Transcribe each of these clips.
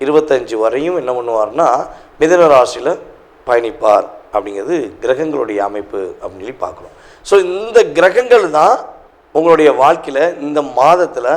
இருபத்தஞ்சு வரையும் என்ன பண்ணுவார்னா மிதன ராசியில் பயணிப்பார் அப்படிங்கிறது கிரகங்களுடைய அமைப்பு அப்படின்னு சொல்லி பார்க்குறோம். ஸோ இந்த கிரகங்கள் தான் உங்களுடைய வாழ்க்கையில் இந்த மாதத்தில்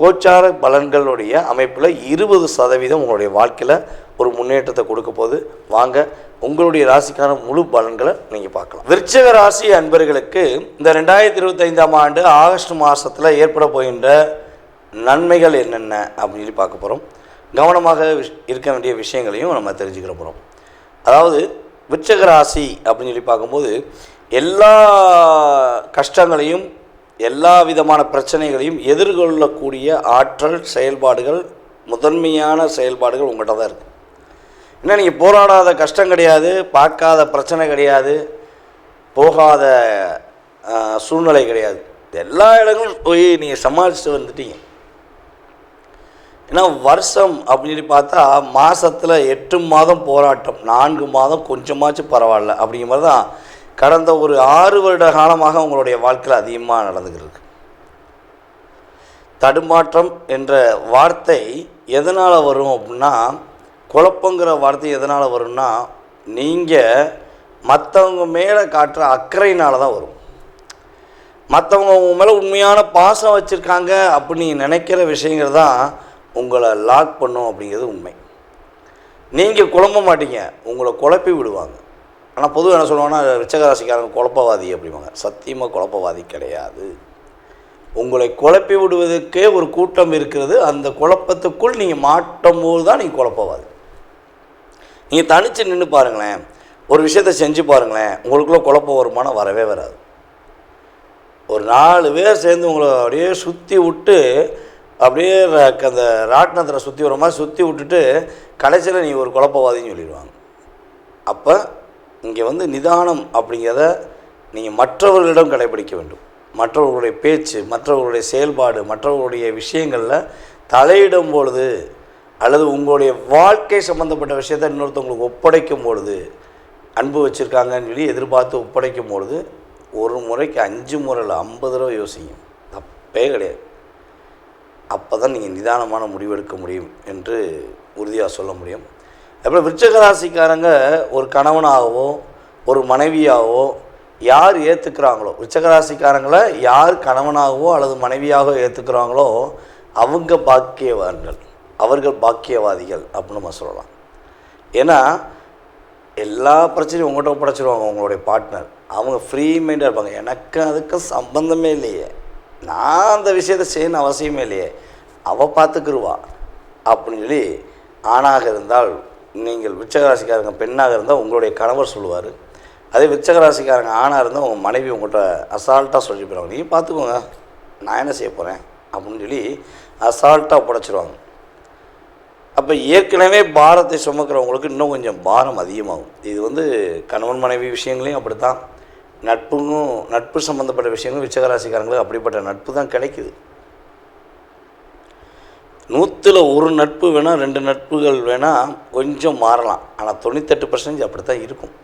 கோச்சார பலன்களுடைய அமைப்பில் இருபது சதவீதம் உங்களுடைய வாழ்க்கையில் ஒரு முன்னேற்றத்தை கொடுக்க போது வாங்க உங்களுடைய ராசிக்கான முழு பலன்களை நீங்கள் பார்க்கலாம். விருச்சக ராசி அன்பர்களுக்கு இந்த ரெண்டாயிரத்தி இருபத்தைந்தாம் ஆண்டு ஆகஸ்ட் மாதத்தில் ஏற்பட போகின்ற நன்மைகள் என்னென்ன அப்படின்னு சொல்லி பார்க்க போகிறோம் கவனமாக விஷ்- இருக்க வேண்டிய விஷயங்களையும் நம்ம தெரிஞ்சுக்கிற போகிறோம் அதாவது விருச்சக ராசி அப்படின்னு சொல்லி பார்க்கும்போது எல்லா கஷ்டங்களையும் எல்லா விதமான பிரச்சனைகளையும் எதிர்கொள்ளக்கூடிய ஆற்றல் செயல்பாடுகள் முதன்மையான செயல்பாடுகள் உங்கள்கிட்ட தான் இருக்குது என்ன நீங்கள் போராடாத கஷ்டம் கிடையாது பார்க்காத பிரச்சனை கிடையாது போகாத சூழ்நிலை கிடையாது. எல்லா இடங்களும் போய் நீங்கள் சமாளிச்சுட்டு வந்துட்டீங்க. ஏன்னா வருஷம் அப்படின்னு பார்த்தா மாதத்தில் எட்டு மாதம் போராட்டம் நான்கு மாதம் கொஞ்சமாச்சும் பரவாயில்ல அப்படிங்கிற மாதிரி தான் கடந்த ஒரு ஆறு வருட காலமாக உங்களுடைய வாழ்க்கையில் அதிகமாக நடந்துக்கிட்டு தடுமாற்றம் என்ற வார்த்தை எதனால் வரும் அப்படின்னா குழப்பங்கிற வார்த்தை எதனால் வரும்னா நீங்கள் மற்றவங்க மேலே காட்டுற அக்கறையினால தான் வரும். மற்றவங்க உங்கள் மேலே உண்மையான பாசம் வச்சுருக்காங்க அப்படின்னு நினைக்கிற விஷயங்கள் தான் உங்களை லாக் பண்ணும் அப்படிங்கிறது உண்மை. நீங்கள் குழம்ப மாட்டீங்க உங்களை குழப்பி விடுவாங்க. ஆனால் பொதுவாக என்ன சொல்லுவாங்கன்னா ரிச்சகராசிக்காரங்க குழப்பவாதி அப்படிம்பாங்க. சத்தியமாக குழப்பவாதி கிடையாது. உங்களை குழப்பி விடுவதற்கே ஒரு கூட்டம் இருக்கிறது. அந்த குழப்பத்துக்குள் நீங்கள் மாட்டும் போது தான் நீங்கள் குழப்பவாதி. நீங்கள் தனித்து நின்று பாருங்களேன். ஒரு விஷயத்தை செஞ்சு பாருங்களேன். உங்களுக்குள்ளே குழப்பம் வருமானம் வரவே வராது. ஒரு நாலு பேர் சேர்ந்து உங்களை அப்படியே சுற்றி விட்டு அப்படியே அந்த ராட்டினத்தில் சுற்றி வர மாதிரி சுற்றி விட்டுட்டு கடைசியில் நீ ஒரு குழப்பவாதின்னு சொல்லிடுவாங்க. அப்போ இங்கே வந்து நிதானம் அப்படிங்கிறத நீங்கள் மற்றவர்களிடம் கடைபிடிக்க வேண்டும். மற்றவர்களுடைய பேச்சு மற்றவர்களுடைய செயல்பாடு மற்றவர்களுடைய விஷயங்களில் தலையிடும் பொழுது அல்லது உங்களுடைய வாழ்க்கை சம்மந்தப்பட்ட விஷயத்தை இன்னொருத்தவங்களுக்கு ஒப்படைக்கும் பொழுது அன்பு வச்சுருக்காங்கன்னு சொல்லி எதிர்பார்த்து ஒப்படைக்கும் பொழுது ஒரு முறைக்கு அஞ்சு முறையில் ஐம்பது ரூபா யோசிங்க. தப்பே கிடையாது. அப்போ தான் நீங்கள் நிதானமான முடிவெடுக்க முடியும் என்று உறுதியாக சொல்ல முடியும். அப்புறம் விருச்சக ராசிக்காரங்க ஒரு கணவனாகவோ ஒரு மனைவியாகவோ யார் ஏற்றுக்கிறாங்களோ விருச்சக ராசிக்காரங்களை யார் கணவனாகவோ அல்லது மனைவியாகவோ ஏற்றுக்கிறாங்களோ அவங்க பாக்கியவான்கள் அவர்கள் பாக்கியவாதிகள் அப்படின்னு நம்ம சொல்லலாம். ஏன்னா எல்லா பிரச்சனையும் உங்கள்கிட்ட ஒப்படைச்சிருவாங்க உங்களுடைய பார்ட்னர் அவங்க ஃப்ரீ மைண்டாக இருப்பாங்க. எனக்கு அதுக்கு சம்பந்தமே இல்லையே. நான் அந்த விஷயத்தை செய்யணும் அவசியமே இல்லையே. அவள் பார்த்துக்குருவா. அப்படின்னு சொல்லி ஆணாக இருந்தால் நீங்கள் விச்சகராசிக்காரங்க பெண்ணாக இருந்தால் உங்களுடைய கணவர் சொல்லுவார். அதே விச்சகராசிக்காரங்க ஆணாக இருந்தால் உங்கள் மனைவி உங்கள்கிட்ட அசால்ட்டாக சொல்லி போயிடுவாங்க. நீ பார்த்துக்கோங்க. நான் என்ன செய்ய போகிறேன் அப்படின்னு சொல்லி அசால்ட்டாக புடச்சிருவாங்க. அப்போ ஏற்கனவே பாரத்தை சுமக்கிறவங்களுக்கு இன்னும் கொஞ்சம் பாரம் அதிகமாகும். இது வந்து கணவன் மனைவி விஷயங்களையும் அப்படி தான் நட்புங்கும் நட்பு சம்மந்தப்பட்ட விஷயங்களும் விச்சகராசிக்காரங்களுக்கு அப்படிப்பட்ட நட்பு தான் கிடைக்குது. நூற்றில் ஒரு நட்பு வேணால் ரெண்டு நட்புகள் வேணால் கொஞ்சம் மாறலாம். ஆனால் தொண்ணூத்தெட்டு பர்சன்டேஜ் அப்படி தான் இருக்கும்.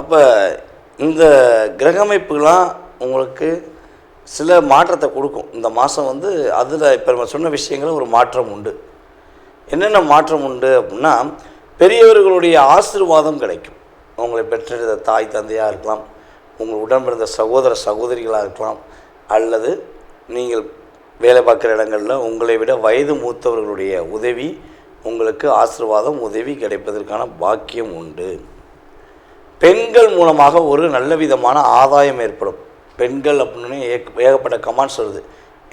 அப்போ இந்த கிரகமைப்புகள்லாம் உங்களுக்கு சில மாற்றத்தை கொடுக்கும். இந்த மாதம் வந்து அதில் இப்போ நம்ம சொன்ன விஷயங்களும் ஒரு மாற்றம் உண்டு. என்னென்ன மாற்றம் உண்டு அப்படின்னா பெரியவர்களுடைய ஆசீர்வாதம் கிடைக்கும். உங்களை பெற்றெடுத்த தாய் தந்தையாக இருக்கலாம் உங்கள் உடன்பிறந்த சகோதர சகோதரிகளாக இருக்கலாம் அல்லது நீங்கள் வேலை பார்க்குற இடங்களில் உங்களை விட வயது மூத்தவர்களுடைய உதவி உங்களுக்கு ஆசீர்வாதம் உதவி கிடைப்பதற்கான பாக்கியம் உண்டு. பெண்கள் மூலமாக ஒரு நல்ல விதமான ஆதாயம் ஏற்படும். பெண்கள் அப்படின்னு ஏகப்பட்ட கமாண்ட்ஸ் வருது.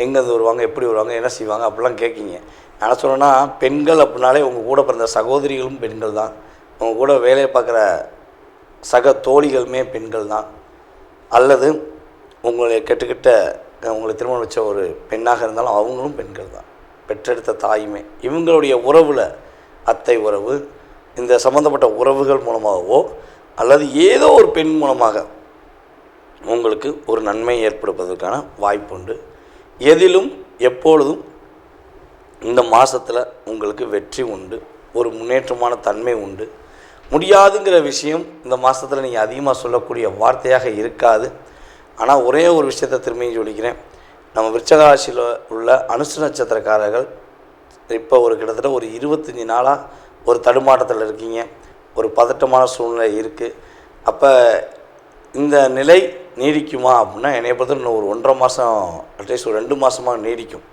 எங்கேருந்து வருவாங்க எப்படி வருவாங்க என்ன செய்வாங்க அப்படிலாம் கேட்குங்க. நான் சொல்லணும்னா பெண்கள் அப்படின்னாலே உங்கள் கூட பிறந்த சகோதரிகளும் பெண்கள் தான். உங்கள் கூட வேலையை பார்க்குற சக தோழிகளுமே பெண்கள் தான். அல்லது உங்களை கெட்டுக்கிட்ட உங்களை திருமணம் வச்ச ஒரு பெண்ணாக இருந்தாலும் அவங்களும் பெண்கள் தான். பெற்றெடுத்த தாயுமே. இவங்களுடைய உறவில் அத்தை உறவு இந்த சம்மந்தப்பட்ட உறவுகள் மூலமாகவோ அல்லது ஏதோ ஒரு பெண் மூலமாக உங்களுக்கு ஒரு நன்மை ஏற்படுவதற்கான வாய்ப்புண்டு எதிலும் எப்பொழுதும் இந்த மாதத்தில் உங்களுக்கு வெற்றி உண்டு. ஒரு முன்னேற்றமான தன்மை உண்டு. முடியாதுங்கிற விஷயம் இந்த மாதத்தில் நீங்கள் அதிகமாக சொல்லக்கூடிய வார்த்தையாக இருக்காது. ஆனால் ஒரே ஒரு விஷயத்தை திரும்பியும் சொல்லிக்கிறேன். நம்ம விருச்சகராசியில் உள்ள அனுச நட்சத்திரக்காரர்கள் இப்போ ஒரு கிட்டத்தட்ட ஒரு இருபத்தஞ்சி நாளாக ஒரு தடுமாட்டத்தில் இருக்கீங்க. ஒரு பதட்டமான சூழ்நிலை இருக்குது அப்போ இந்த நிலை நீடிக்குமா அப்படின்னா என்னை பொறுத்த இன்னும் ஒரு ஒன்றரை மாதம் அட்லீஸ்ட் ஒரு ரெண்டு மாதமாக நீடிக்கும்.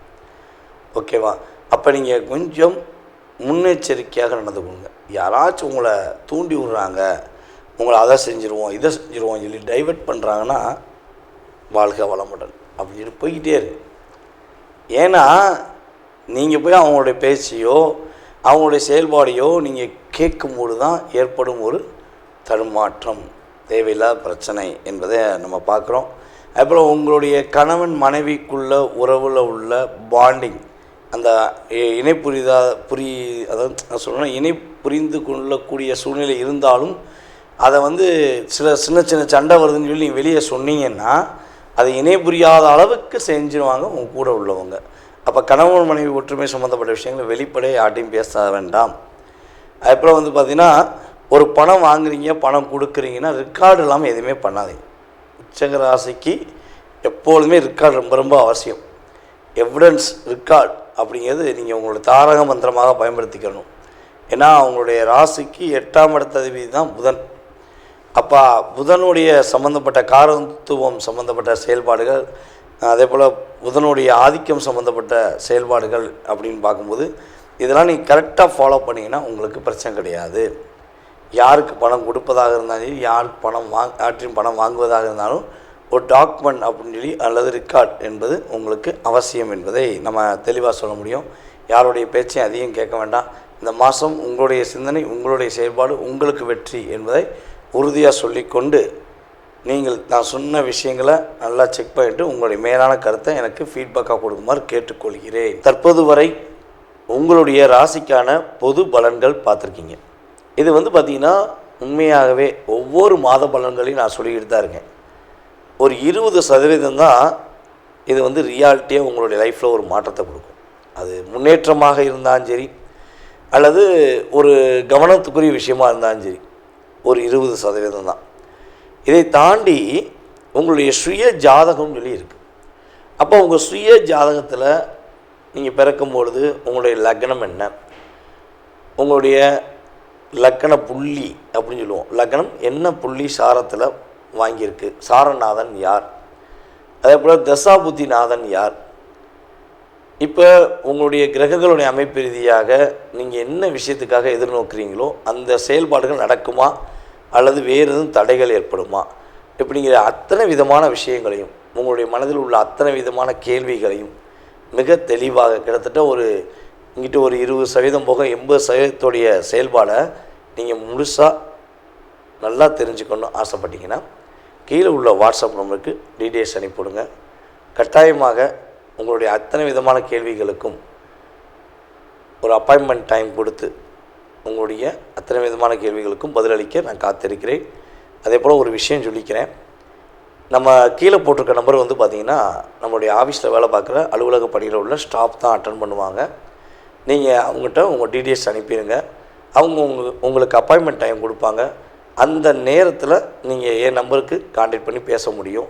ஓகேவா? அப்போ நீங்கள் கொஞ்சம் முன்னெச்சரிக்கையாக நடந்துக்கோங்க யாராச்சும் உங்களை தூண்டி விடுறாங்க உங்களை அதை செஞ்சுருவோம் இதை செஞ்சுருவோம் சொல்லி டைவர்ட் பண்ணுறாங்கன்னா வாழ்க வளமுடன். அப்படின்னு சொல்லி போய்கிட்டே இருக்கு. ஏன்னா நீங்கள் போய் அவங்களுடைய பேச்சையோ அவங்களுடைய செயல்பாடையோ நீங்கள் கேட்கும்போது தான் ஏற்படும் ஒரு தடுமாற்றம். தேவையில்லாத பிரச்சனை என்பதை நம்ம பார்க்குறோம். அப்புறம் உங்களுடைய கணவன் மனைவிக்குள்ள உறவில் உள்ள பாண்டிங் அந்த இ- இணை புரிதா புரி அதாவது நான் சொல்லணும் இணை புரிந்து கொள்ளக்கூடிய சூழ்நிலை இருந்தாலும் அதை வந்து சில சின்ன சின்ன சண்டை வருதுன்னு சொல்லி நீங்கள் வெளியே சொன்னீங்கன்னா அதை இணை புரியாத அளவுக்கு செஞ்சிருவாங்க உங்க கூட உள்ளவங்க. அப்போ கணவன் மனைவி ஒற்றுமை சம்மந்தப்பட்ட விஷயங்களை வெளிப்படை யார்ட்டையும் பேச வேண்டாம். அப்புறம் வந்து பார்த்திங்கன்னா ஒரு பணம் வாங்குறீங்க பணம் கொடுக்குறீங்கன்னா ரெக்கார்டு இல்லாமல் எதுவுமே பண்ணாதீங்க. உச்சக ராசிக்கு எப்பொழுதுமே ரெக்கார்டு ரொம்ப ரொம்ப அவசியம். எவிடன்ஸ் ரெக்கார்ட் அப்படிங்கிறது நீங்கள் உங்களோட தாரக மந்திரமாக பயன்படுத்திக்கணும். ஏன்னா அவங்களுடைய ராசிக்கு எட்டாம் இடத்த அதிபதி தான் புதன். அப்போ புதனுடைய சம்மந்தப்பட்ட காரத்துவம் சம்மந்தப்பட்ட செயல்பாடுகள் அதே போல் புதனுடைய ஆதிக்கம் சம்மந்தப்பட்ட செயல்பாடுகள் அப்படின்னு பார்க்கும்போது இதெல்லாம் நீங்கள் கரெக்டாக ஃபாலோ பண்ணிங்கன்னா உங்களுக்கு பிரச்சனை கிடையாது. யாருக்கு பணம் கொடுப்பதாக இருந்தாலும் யார் யாருக்கு பணம் வாங் யார்ட்டையும் பணம் வாங்குவதாக இருந்தாலும் ஒரு டாக்குமெண்ட் அப்படின்னு சொல்லி அல்லது ரெக்கார்ட் என்பது உங்களுக்கு அவசியம் என்பதை நம்ம தெளிவாக சொல்ல முடியும். யாருடைய பேச்சையும் அதிகம் கேட்க வேண்டாம். இந்த மாதம் உங்களுடைய சிந்தனை உங்களுடைய செயல்பாடு உங்களுக்கு வெற்றி என்பதை உறுதியாக சொல்லிக்கொண்டு நீங்கள் நான் சொன்ன விஷயங்களை நல்லா செக் பண்ணிட்டு உங்களுடைய மேலான கருத்தை எனக்கு ஃபீட்பேக்காக கொடுக்குமாறு கேட்டுக்கொள்கிறேன். தற்போது வரை உங்களுடைய ராசிக்கான பொது பலன்கள் பார்த்துருக்கீங்க. இது வந்து பார்த்திங்கன்னா உண்மையாகவே ஒவ்வொரு மாத பலன்களையும் நான் சொல்லிக்கிட்டு தான் இருக்கேன். ஒரு இருபது சதவீதம் தான் இது வந்து ரியாலிட்டியாக உங்களுடைய லைஃப்பில் ஒரு மாற்றத்தை கொடுக்கும். அது முன்னேற்றமாக இருந்தாலும் சரி அல்லது ஒரு கவனத்துக்குரிய விஷயமா இருந்தாலும் சரி ஒரு இருபது சதவீதம் தான். இதை தாண்டி உங்களுடைய சுய ஜாதகம்னு சொல்லி இருக்குது அப்போ உங்கள் சுய ஜாதகத்தில் நீங்கள் பிறக்கும் பொழுது உங்களுடைய லக்னம் என்ன? உங்களுடைய லக்கண புள்ளி அப்படின்னு சொல்லுவோம். லக்கணம் என்ன புள்ளி சாரத்தில் வாங்கியிருக்கு. சாரநாதன் யார்? அதே போல் தசாபுத்திநாதன் யார்? இப்போ உங்களுடைய கிரகங்களுடைய அமைப்பு ரீதியாக நீங்கள் என்ன விஷயத்துக்காக எதிர்நோக்குறீங்களோ அந்த செயல்பாடுகள் நடக்குமா? அல்லது வேறு எதுவும் தடைகள் ஏற்படுமா? இப்படிங்கிற அத்தனை விதமான விஷயங்களையும் உங்களுடைய மனதில் உள்ள அத்தனை விதமான கேள்விகளையும் மிக தெளிவாக கிட்டத்தட்ட ஒரு இங்கிட்ட ஒரு இருபது சதவீதம் போக எண்பது சதவீதத்துடைய செயல்பாடை நீங்கள் முழுசாக நல்லா தெரிஞ்சுக்கணும் ஆசைப்பட்டீங்கன்னா கீழே உள்ள வாட்ஸ்அப் நம்பருக்கு டீட்டெயில்ஸ் அனுப்பிவிடுங்க. கட்டாயமாக உங்களுடைய அத்தனை விதமான கேள்விகளுக்கும் ஒரு அப்பாயின்மெண்ட் டைம் கொடுத்து உங்களுடைய அத்தனை விதமான கேள்விகளுக்கும் பதிலளிக்க நான் காத்திருக்கிறேன். அதே போல் ஒரு விஷயம் சொல்லிக்கிறேன். நம்ம கீழே போட்டிருக்க நம்பர் வந்து பார்த்திங்கன்னா நம்மளுடைய ஆஃபீஸில் வேலை பார்க்குற அலுவலக பணியில் உள்ள ஸ்டாஃப் தான் அட்டன் பண்ணுவாங்க. நீங்கள் அவங்ககிட்ட உங்கள் டீட்டெயில்ஸ் அனுப்பிடுங்க. அவங்க உங்க உங்களுக்கு அப்பாயின்மெண்ட் டைம் கொடுப்பாங்க. அந்த நேரத்தில் நீங்கள் என் நம்பருக்கு காண்டாக்ட் பண்ணி பேச முடியும்.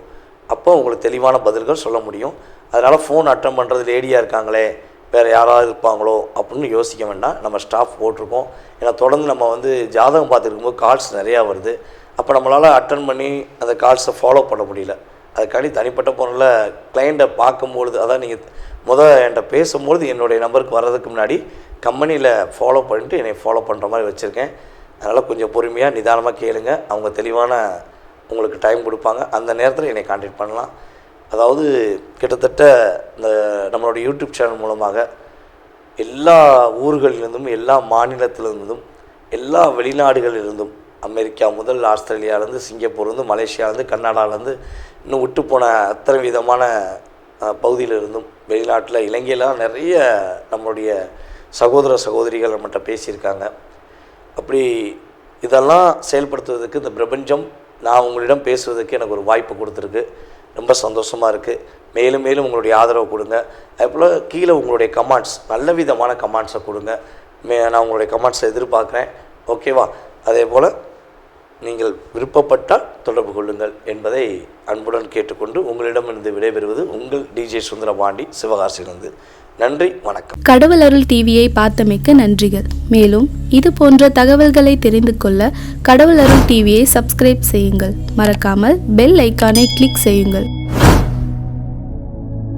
அப்போ உங்களுக்கு தெளிவான பதில்கள் சொல்ல முடியும். அதனால் ஃபோன் அட்டன் பண்ணுறது லேடியாக இருக்காங்களே வேறு யாராவது இருப்பாங்களோ அப்படின்னு யோசிக்க வேண்டாம். நம்ம ஸ்டாஃப் போட்டிருக்கோம். ஏன்னா தொடர்ந்து நம்ம வந்து ஜாதகம் பார்த்துருக்கும்போது கால்ஸ் நிறையா வருது. அப்போ நம்மளால் அட்டன் பண்ணி அந்த கால்ஸை ஃபாலோ பண்ண முடியல. அதுக்காண்டி தனிப்பட்ட பொருளில் கிளைண்ட்டை பார்க்கும்பொழுது அதான் நீங்கள் முதல் என்கிட்ட பேசும்பொழுது என்னுடைய நம்பருக்கு வர்றதுக்கு முன்னாடி கம்பெனியில் ஃபாலோ பண்ணிட்டு என்னை ஃபாலோ பண்ணுற மாதிரி வச்சுருக்கேன். அதனால் கொஞ்சம் பொறுமையாக நிதானமாக கேளுங்க. அவங்க தெளிவான உங்களுக்கு டைம் கொடுப்பாங்க. அந்த நேரத்தில் என்னை காண்டக்ட் பண்ணலாம். அதாவது கிட்டத்தட்ட இந்த நம்மளோட யூடியூப் சேனல் மூலமாக எல்லா ஊர்களிலிருந்தும் எல்லா மாநிலத்திலிருந்தும் எல்லா வெளிநாடுகளிலிருந்தும் அமெரிக்கா முதல் ஆஸ்திரேலியாவிலேருந்து சிங்கப்பூர்லேருந்து மலேசியாவிலேருந்து கர்நாடகாவிலேருந்து இன்னும் விட்டு போன அத்தனை விதமான பகுதியிலிருந்தும் வெளிநாட்டில் இலங்கையிலாம் நிறைய நம்மளுடைய சகோதர சகோதரிகள் நம்மகிட்ட பேசியிருக்காங்க. அப்படி இதெல்லாம் செயல்படுத்துவதற்கு இந்த பிரபஞ்சம் நான் உங்களிடம் பேசுவதற்கு எனக்கு ஒரு வாய்ப்பு கொடுத்துருக்கு. ரொம்ப சந்தோஷமாக இருக்குது மேலும் மேலும் உங்களுடைய ஆதரவு கொடுங்க. அதே போல் கீழே உங்களுடைய கமெண்ட்ஸ் நல்ல விதமான கமெண்ட்ஸை கொடுங்க. மே நான் உங்களுடைய கமெண்ட்ஸை எதிர்பார்க்குறேன். ஓகேவா அதே போல் நீங்கள் விருப்பப்பட்டால் தொடர்பு கொள்ளுங்கள் என்பதை அன்புடன் கேட்டுக்கொண்டு உங்களிடமிருந்து விடைபெறுவது உங்கள் டிஜே சுந்தரபாண்டி சிவகாசியிலிருந்து. நன்றி வணக்கம். கடவுள் அருள் டிவியை பார்த்தமைக்க நன்றிகள். மேலும் இது போன்ற தகவல்களை தெரிந்து கொள்ள கடவுள் அருள் டிவியை சப்ஸ்கிரைப் செய்யுங்கள். மறக்காமல் பெல் ஐக்கானை கிளிக் செய்யுங்கள்.